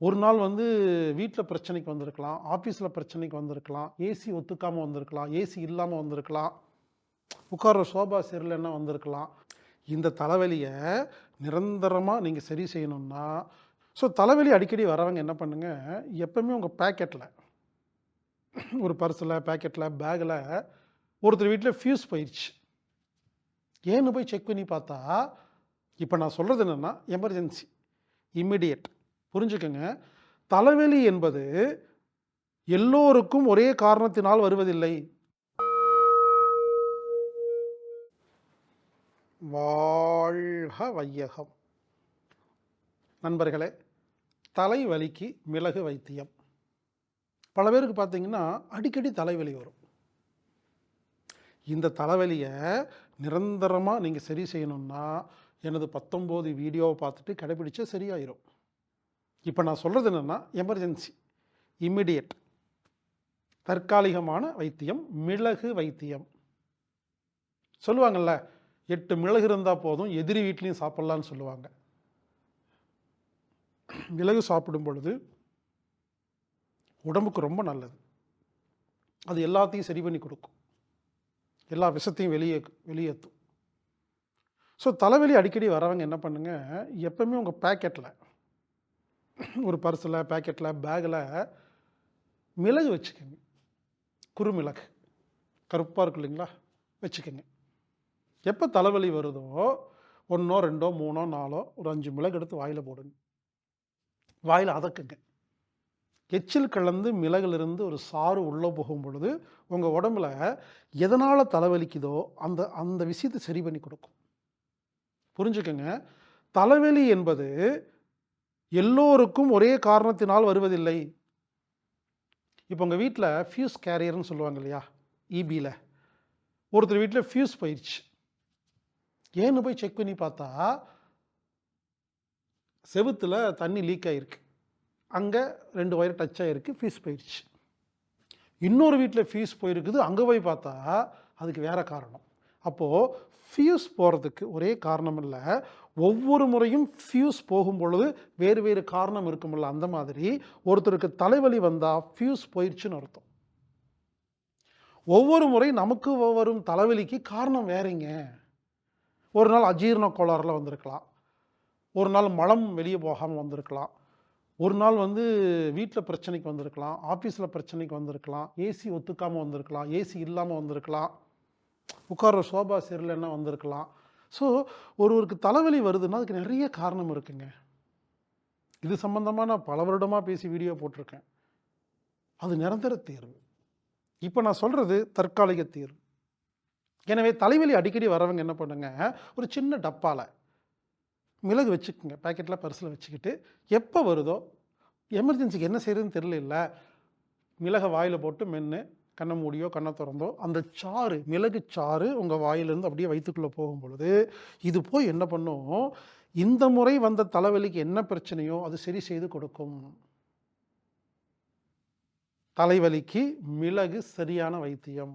ஒரு நாள் வந்து வீட்டில் பிரச்சனைக்கு வந்திருக்கலாம் ஆஃபீஸில் பிரச்சனைக்கு வந்திருக்கலாம் ஏசி ஒத்துக்காமல் வந்திருக்கலாம் ஏசி இல்லாமல் வந்திருக்கலாம் உட்கார சோபா சரியில்லைன்னா வந்திருக்கலாம். இந்த தலைவலியை நிரந்தரமாக நீங்கள் சரி செய்யணும்னா ஸோ தலைவலி அடிக்கடி வரவங்க என்ன பண்ணுங்கள் எப்பவுமே உங்கள் பேக்கெட்டில் ஒரு பர்ஸில் பேக்கெட்டில் பேக்கில் ஒருத்தர் வீட்டில் ஃபியூஸ் போயிடுச்சு ஏன்னு போய் செக் பண்ணி பார்த்தா இப்போ நான் சொல்கிறது என்னென்னா எமர்ஜென்சி இம்மிடியட் புரிஞ்சுக்கங்க. தலைவலி என்பது எல்லோருக்கும் ஒரே காரணத்தினால் வருவதில்லை. வாழ்க வையகம். நண்பர்களே தலைவலிக்கு மிளகு வைத்தியம். பல பேருக்கு பார்த்தீங்கன்னா அடிக்கடி தலைவலி வரும். இந்த தலைவலியை நிரந்தரமாக நீங்கள் சரி செய்யணும்னா எனது பத்தொம்போது வீடியோவை பார்த்துட்டு கடைபிடிச்சா சரியாயிரும். இப்போ நான் சொல்கிறது என்னென்னா எமர்ஜென்சி இம்மிடியட் தற்காலிகமான வைத்தியம் மிளகு வைத்தியம். சொல்லுவாங்கள்ல எட்டு மிளகு இருந்தால் போதும் எதிரி வீட்லேயும் சாப்பிட்லான்னு சொல்லுவாங்க. மிளகு சாப்பிடும் பொழுது உடம்புக்கு ரொம்ப நல்லது. அது எல்லாத்தையும் சரி பண்ணி கொடுக்கும். எல்லா விஷத்தையும் வெளியே வெளியேற்றும். ஸோ தலைவலி அடிக்கடி வரவங்க என்ன பண்ணுங்கள் எப்பவுமே உங்கள் பேக்கெட்டில் ஒரு பர்ஸில் பேக்கெட்டில் பேக்கில் மிளகு வச்சுக்கோங்க. குறுமிளகு. கருப்பாக இருக்கு இல்லைங்களா? வச்சுக்கோங்க. எப்போ தலைவலி வருதோ ஒன்றோ ரெண்டோ மூணோ நாலோ ஒரு அஞ்சு மிளகு எடுத்து வாயில் போடுங்க. வாயில் அதக்குங்க. எச்சில் கலந்து மிளகுலேருந்து ஒரு சாறு உள்ளே போகும் பொழுது உங்கள் உடம்புல எதனால் தலைவலிக்குதோ அந்த அந்த விஷயத்தை சரி பண்ணி கொடுக்கும். புரிஞ்சுக்கோங்க. தலைவலி என்பது எல்லோருக்கும் ஒரே காரணத்தினால் வருவதில்லை. இப்போ உங்கள் வீட்டில் ஃபியூஸ் கேரியர்னு சொல்லுவாங்க இல்லையா? இபியில் ஒருத்தர் வீட்டில் ஃபியூஸ் போயிடுச்சு ஏன்னு போய் செக் பண்ணி பார்த்தா செவுத்தில் தண்ணி லீக் ஆகிருக்கு அங்கே ரெண்டு ஒயர் டச் ஆகிருக்கு ஃபீஸ் போயிடுச்சு இன்னொரு வீட்டில் ஃபீஸ் போயிருக்குது அங்கே போய் பார்த்தா அதுக்கு வேறு காரணம். அப்போது ஃபியூஸ் போகிறதுக்கு ஒரே காரணம் இல்லை ஒவ்வொரு முறையும் ஃபியூஸ் போகும் பொழுது வேறு வேறு காரணம் இருக்கும்ல அந்த மாதிரி ஒருத்தருக்கு தலைவலி வந்தால் ஃபியூஸ் போயிடுச்சுன்னு அர்த்தம். ஒவ்வொரு முறை நமக்கு வரும் தலைவலிக்கு காரணம் வேறங்க. ஒரு நாள் அஜீரண கோளாறுல வந்திருக்கலாம். ஒரு நாள் மலம் வெளியே போகாமல் வந்திருக்கலாம். ஒரு நாள் வந்து வீட்டில் பிரச்சனைக்கு வந்திருக்கலாம். ஆஃபீஸில் பிரச்சனைக்கு வந்திருக்கலாம். ஏசி ஒத்துக்காமல் வந்திருக்கலாம். ஏசி இல்லாமல் வந்திருக்கலாம். உட்கார சோபா சரியில்லைன்னா வந்திருக்கலாம். ஸோ ஒருவருக்கு தலைவலி வருதுன்னா அதுக்கு நிறைய காரணம் இருக்குங்க. இது சம்பந்தமாக நான் பல வருடமாக பேசி வீடியோ போட்டிருக்கேன். அது நிரந்தர தேர்வு. இப்போ நான் சொல்கிறது தற்காலிக தேர்வு. எனவே தலைவலி அடிக்கடி வரவங்க என்ன பண்ணுங்க ஒரு சின்ன டப்பாவில் மிளகு வச்சுக்கோங்க பேக்கெட்டில் பரிசில் வச்சுக்கிட்டு எப்போ வருதோ எமர்ஜென்சிக்கு என்ன செய்கிறதுன்னு தெரியல மிளகை வாயில் போட்டு மென்று கண்ணை மூடியோ கண்ணை திறந்தோ அந்த சாறு மிளகு சாறு உங்கள் வாயிலிருந்து அப்படியே வயிற்றுக்குள்ளே போகும் பொழுது இது போய் என்ன பண்ணும்? இந்த முறை வந்த தலைவலிக்கு என்ன பிரச்சனையோ அது சரி செய்து கொடுக்கும். தலைவலிக்கு மிளகு சரியான வைத்தியம்.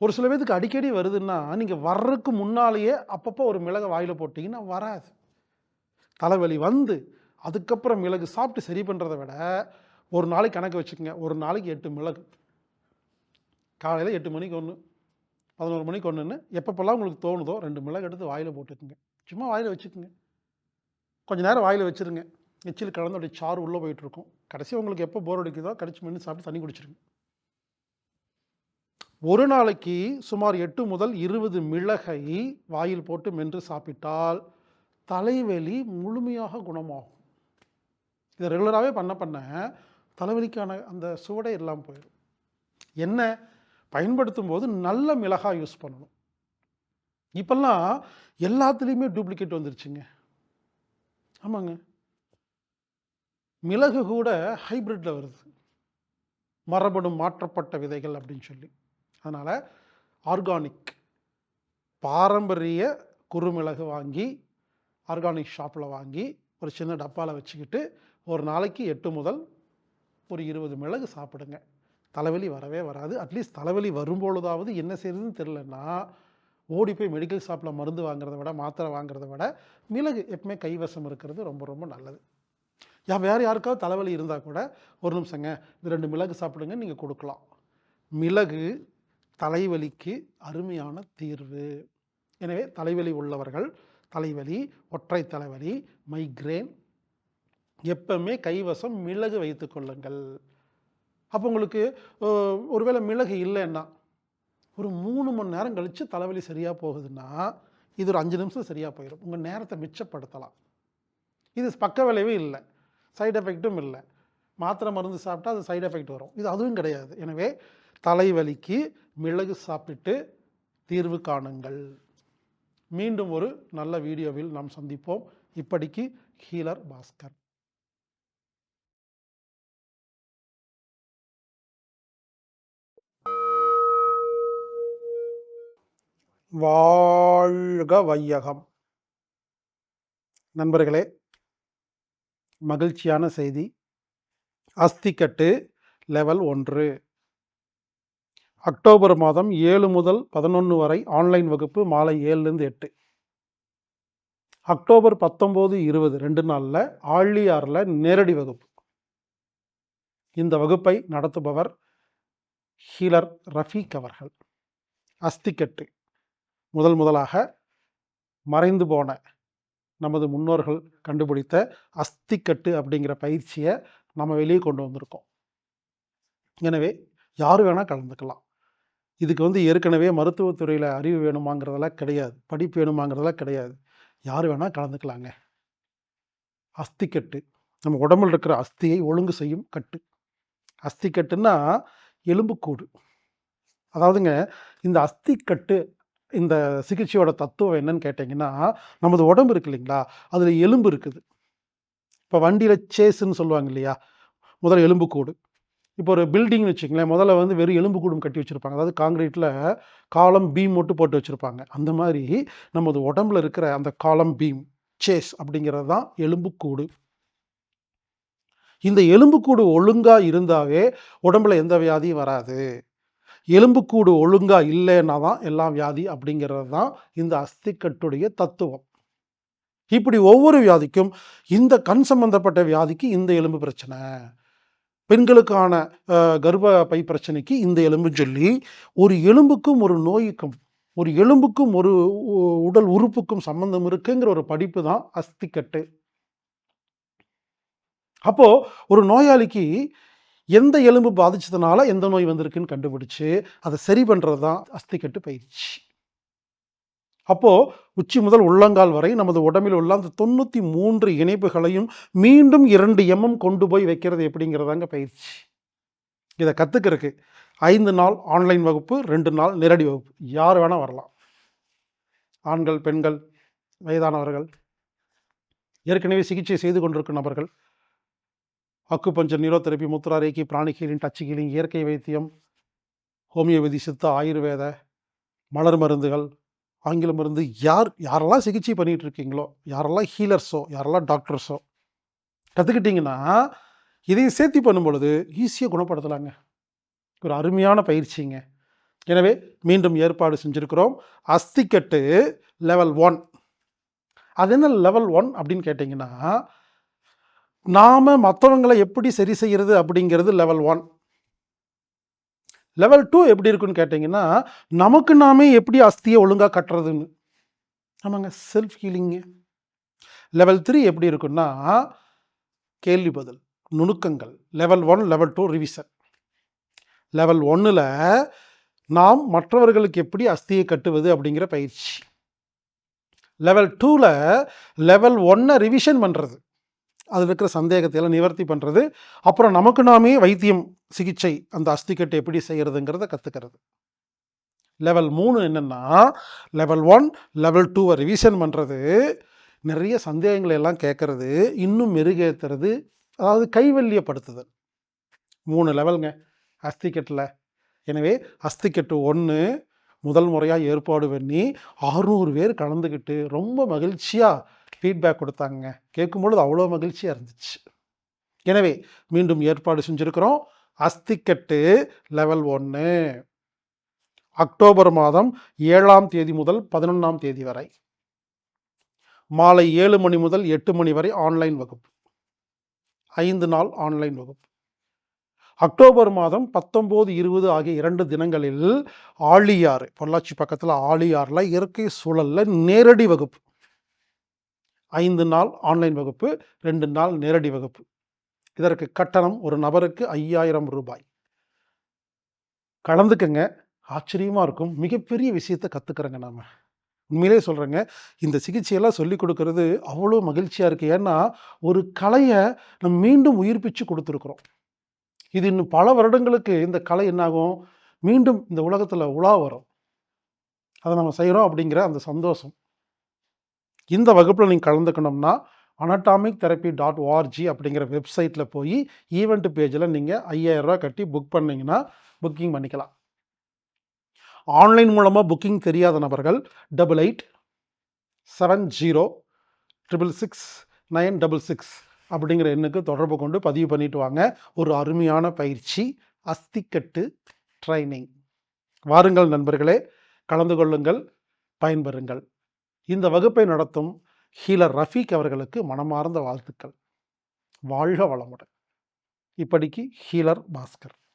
ஒரு சில பேருக்கு அடிக்கடி வருதுன்னா நீங்கள் வர்றதுக்கு முன்னாலேயே அப்பப்போ ஒரு மிளகை வாயில் போட்டிங்கன்னா வராது. தலைவலி வந்து அதுக்கப்புறம் மிளகு சாப்பிட்டு சரி பண்ணுறதை விட ஒரு நாளைக்கு கணக்கு வச்சுக்கோங்க. ஒரு நாளைக்கு எட்டு மிளகு. காலையில் எட்டு மணிக்கு ஒன்று பதினோரு மணிக்கு ஒன்றுன்னு எப்பப்பெல்லாம் உங்களுக்கு தோணுதோ ரெண்டு மிளகு எடுத்து வாயில் போட்டுக்குங்க. சும்மா வாயில் வச்சுக்கோங்க. கொஞ்சம் நேரம் வாயில் வச்சுருங்க. எச்சில் கலந்து அப்படியே சாறு உள்ளே போயிட்டுருக்கும். கடைசி உங்களுக்கு எப்போ போர் அடிக்குதோ கடிச்சு மண்ணு சாப்பிட்டு தண்ணி குடிச்சிருங்க. ஒரு நாளைக்கு சுமார் எட்டு முதல் இருபது மிளகை வாயில் போட்டு மென்று சாப்பிட்டால் தலைவலி முழுமையாக குணமாகும். இதை ரெகுலராகவே பண்ண பண்ண தலைவலிக்கான அந்த சுவடை எல்லாம் போயிடும். என்ன? பயன்படுத்தும் போது நல்ல மிளகாய் யூஸ் பண்ணணும். இப்போல்லாம் எல்லாத்துலேயுமே டூப்ளிகேட் வந்துருச்சுங்க. ஆமாங்க. மிளகு கூட ஹைப்ரிட்டில் வருது. மரபணு மாற்றப்பட்ட விதைகள் அப்படின்னு சொல்லி. அதனால் ஆர்கானிக் பாரம்பரிய குறுமிளகு வாங்கி ஆர்கானிக் ஷாப்பில் வாங்கி ஒரு சின்ன டப்பாவில் வச்சுக்கிட்டு ஒரு நாளைக்கு எட்டு முதல் ஒரு இருபது மிளகு சாப்பிடுங்க. தலைவலி வரவே வராது. அட்லீஸ்ட் தலைவலி வரும்பொழுதாவது என்ன செய்யுதுன்னு தெரிலன்னா ஓடி போய் மெடிக்கல் ஷாப்பில் மருந்து வாங்குறத விட மாத்திரை வாங்குறத விட மிளகு எப்பவுமே கைவசம் இருக்கிறது ரொம்ப ரொம்ப நல்லது. யா வேறு யாருக்காவது தலைவலி இருந்தால் கூட ஒரு நிமிஷங்க இது ரெண்டு மிளகு சாப்பிடுங்க நீங்கள் கொடுக்கலாம். மிளகு தலைவலிக்கு அருமையான தீர்வு. எனவே தலைவலி உள்ளவர்கள் தலைவலி ஒற்றை தலைவலி மைக்ரேன் எப்பவுமே கைவசம் மிளகு வைத்து கொள்ளுங்கள். அப்போ உங்களுக்கு ஒருவேளை மிளகு இல்லைன்னா ஒரு மூணு மணி நேரம் கழித்து தலைவலி சரியாக போகுதுன்னா இது ஒரு அஞ்சு நிமிஷம் சரியாக போயிடும் உங்கள் நேரத்தை மிச்சப்படுத்தலாம். இது பக்க விளைவும் இல்லை. சைடு எஃபெக்ட்டும் இல்லை. மாத்திரை மருந்து சாப்பிட்டா அது சைடு எஃபெக்ட் வரும். இது அதுவும் கிடையாது. எனவே தலைவலிக்கு மிளகு சாப்பிட்டு தீர்வு காணுங்கள். மீண்டும் ஒரு நல்ல வீடியோவில் நாம் சந்திப்போம். இப்படிக்கு ஹீலர் பாஸ்கர். வாழ்க வையகம் நண்பர்களே மகிழ்ச்சியான செய்தி. அஸ்திக்கட்டு லெவல் ஒன்று. அக்டோபர் மாதம் ஏழு முதல் பதினொன்று வரை ஆன்லைன் வகுப்பு மாலை ஏழுலேருந்து எட்டு. அக்டோபர் பத்தொம்போது இருபது ரெண்டு நாளில் ஆழியாரில் நேரடி வகுப்பு. இந்த வகுப்பை நடத்துபவர் ஹீலர் ரஃபீக் அவர்கள். அஸ்திக்கட்டு. முதல் முதலாக மறைந்து போன நமது முன்னோர்கள் கண்டுபிடித்த அஸ்திக்கட்டு அப்படிங்கிற பயிற்சியை நம்ம வெளியே கொண்டு வந்திருக்கோம். எனவே யார் வேணால் கலந்துக்கலாம். இதுக்கு வந்து ஏற்கனவே மருத்துவத்துறையில் அறிவு வேணுமாங்கிறதெல்லாம் கிடையாது. படிப்பு வேணுமாங்கிறதெல்லாம் கிடையாது. யார் வேணால் கலந்துக்கலாங்க. அஸ்திக்கட்டு. நம்ம உடம்புல இருக்கிற அஸ்தியை ஒழுங்கு செய்யும் கட்டு. அஸ்திக்கட்டுன்னா எலும்புக்கூடு. அதாவதுங்க இந்த அஸ்திக்கட்டு இந்த சிகிச்சையோட தத்துவம் என்னன்னு கேட்டிங்கன்னா நமது உடம்பு இருக்கு இல்லைங்களா? அதில் எலும்பு இருக்குது. இப்போ வண்டியில் சேஸுன்னு சொல்லுவாங்க இல்லையா? முதல்ல எலும்புக்கூடு இப்போ ஒரு பில்டிங்னு வச்சுங்களேன் முதல்ல வந்து வெறும் எலும்பு கூடும் கட்டி வச்சுருப்பாங்க. அதாவது காங்கிரீட்டில் காலம் பீம் மட்டும் போட்டு வச்சுருப்பாங்க. அந்த மாதிரி நமது உடம்புல இருக்கிற அந்த காலம் பீம் சேஸ் அப்படிங்கிறது தான் எலும்புக்கூடு இந்த எலும்புக்கூடு ஒழுங்காக இருந்தாவே உடம்புல எந்த வியாதியும் வராது. எலும்புக்கூடு ஒழுங்காக இல்லைன்னா தான் எல்லாம் வியாதி அப்படிங்கிறது தான் இந்த அஸ்திக்கட்டுடைய தத்துவம். இப்படி ஒவ்வொரு வியாதிக்கும் இந்த கண் சம்பந்தப்பட்ட வியாதிக்கு இந்த எலும்பு பிரச்சனை. பெண்களுக்கான கர்ப்ப பை பிரச்சனைக்கு இந்த எலும்பு சொல்லி ஒரு எலும்புக்கும் ஒரு நோய்க்கும் ஒரு எலும்புக்கும் ஒரு உ- உடல் உறுப்புக்கும் சம்பந்தம் இருக்குங்கிற ஒரு படிப்பு தான் அஸ்திக்கட்டு. அப்போது ஒரு நோயாளிக்கு எந்த எலும்பு பாதிச்சதுனால எந்த நோய் வந்திருக்குன்னு கண்டுபிடிச்சு அதை சரி பண்ணுறது தான் அஸ்திக்கட்டு பயிற்சி. அப்போது உச்சி முதல் உள்ளங்கால் வரை நமது உடம்பில் உள்ள அந்த தொண்ணூற்றி மூன்று இணைப்புகளையும் மீண்டும் இரண்டு எம்எம் கொண்டு போய் வைக்கிறது எப்படிங்கிறதாங்க பயிற்சி. இதை கற்றுக்கிறதுக்கு ஐந்து நாள் ஆன்லைன் வகுப்பு ரெண்டு நாள் நேரடி வகுப்பு. யார் வேணால் வரலாம். ஆண்கள் பெண்கள் வயதானவர்கள் ஏற்கனவே சிகிச்சை செய்து கொண்டிருக்கும் நபர்கள் அக்குபஞ்சர் நியூரோதெரப்பி முத்ரா ரேக்கி பிராணிகளின் ஹீலிங் ஹீலிங் இயற்கை வைத்தியம் ஹோமியோபதி சித்த ஆயுர்வேத மலர் மருந்துகள் ஆங்கில மருந்து யார் யாரெல்லாம் சிகிச்சை பண்ணிகிட்டு இருக்கீங்களோ யாரெல்லாம் ஹீலர்ஸோ யாரெல்லாம் டாக்டர்ஸோ கற்றுக்கிட்டிங்கன்னா இதையும் சேர்த்து பண்ணும்பொழுது ஈஸியாக குணப்படுத்தலாங்க. ஒரு அருமையான பயிற்சிங்க. எனவே மீண்டும் ஏற்பாடு செஞ்சுருக்கிறோம். அஸ்திக்கட்டு லெவல் ஒன் அது என்ன லெவல் ஒன் அப்படின்னு கேட்டிங்கன்னா நாம் மற்றவங்களை எப்படி சரி செய்கிறது அப்படிங்கிறது லெவல் ஒன் லெவல் டூ எப்படி இருக்குன்னு கேட்டிங்கன்னா நமக்கு நாமே எப்படி அஸ்தியை ஒழுங்காக கட்டுறதுன்னு. ஆமாங்க செல்ஃப் ஹீலிங்கு லெவல் த்ரீ எப்படி இருக்குன்னா கேள்வி பதில் நுணுக்கங்கள். Level one level two revision level ஒன்னில் நாம் மற்றவர்களுக்கு எப்படி அஸ்தியை கட்டுவது அப்படிங்கிற பயிற்சி. லெவல் டூவில் லெவல் ஒன்னை ரிவிஷன் பண்ணுறது அதில் இருக்கிற சந்தேகத்தை எல்லாம் நிவர்த்தி பண்ணுறது அப்புறம் நமக்கு நாமே வைத்தியம் சிகிச்சை அந்த அஸ்திக்கட்டை எப்படி செய்கிறதுங்கிறத கற்றுக்கிறது லெவல் மூணு என்னென்னா லெவல் ஒன் லெவல் டூவை ரிவிஷன் பண்ணுறது நிறைய சந்தேகங்களை எல்லாம் கேட்கறது இன்னும் மெருகேற்றுறது அதாவது கைவல்யப்படுத்துதல். மூணு லெவலுங்க அஸ்திக்கட்டில். எனவே அஸ்திக்கட்டு ஒன்று முதல் முறையாக ஏற்பாடு பண்ணி அறுநூறு பேர் கலந்துக்கிட்டு ரொம்ப மகிழ்ச்சியாக ஃபீட்பேக் கொடுத்தாங்க. கேட்கும்பொழுது அவ்வளோ மகிழ்ச்சியாக இருந்துச்சு. எனவே மீண்டும் ஏற்பாடு செஞ்சுருக்கிறோம். அஸ்திக்கட்டு லெவல் ஒன்று அக்டோபர் மாதம் ஏழாம் தேதி முதல் பதினொன்றாம் தேதி வரை. மாலை ஏழு மணி முதல் எட்டு மணி வரை ஆன்லைன் வகுப்பு. ஐந்து நாள் ஆன்லைன் வகுப்பு. அக்டோபர் மாதம் பத்தொம்போது இருபது ஆகிய இரண்டு தினங்களில் ஆழியாறு பொள்ளாச்சி பக்கத்தில் ஆழியாரில் இயற்கை சூழலில் நேரடி வகுப்பு. ஐந்து நாள் ஆன்லைன் வகுப்பு ரெண்டு நாள் நேரடி வகுப்பு. இதற்கு கட்டணம் ஒரு நபருக்கு ஐயாயிரம் ரூபாய். கலந்துக்கங்க. ஆச்சரியமாக இருக்கும். மிகப்பெரிய விஷயத்தை கற்றுக்குறேங்க நாம். உண்மையிலே சொல்கிறேங்க இந்த சிகிச்சையெல்லாம் சொல்லி கொடுக்கறது அவ்வளோ மகிழ்ச்சியாக இருக்குது ஏன்னா ஒரு கலையை நம்ம மீண்டும் உயிர்ப்பிச்சு கொடுத்துருக்குறோம். இது இன்னும் பல வருடங்களுக்கு இந்த கலை என்னாகும்? மீண்டும் இந்த உலகத்தில் உலா வரும். அதை நம்ம செய்கிறோம் அப்படிங்கிற அந்த சந்தோஷம். இந்த வகுப்பில் நீங்கள் கலந்துக்கணும்னா அனட்டாமிக் தெரப்பி டாட் ஓஆர்ஜி அப்படிங்கிற வெப்சைட்டில் போய் ஈவெண்ட் பேஜில் நீங்கள் ஐயாயிரரூவா கட்டி புக் பண்ணிங்கன்னா புக்கிங் பண்ணிக்கலாம். ஆன்லைன் மூலமாக புக்கிங் தெரியாத நபர்கள் double eight seven zero triple six nine double six அப்படிங்கிற எண்ணுக்கு தொடர்பு கொண்டு பதிவு பண்ணிட்டு வாங்க. ஒரு அருமையான பயிற்சி அஸ்திக்கட்டு ட்ரைனிங். வாருங்கள் நண்பர்களே கலந்து கொள்ளுங்கள் பயன்பெறுங்கள். இந்த வகுப்பை நடத்தும் ஹீலர் ரஃபீக் அவர்களுக்கு மனமார்ந்த வாழ்த்துக்கள். வாழ்க வளமுடன். இப்படிக்கு ஹீலர் பாஸ்கர்.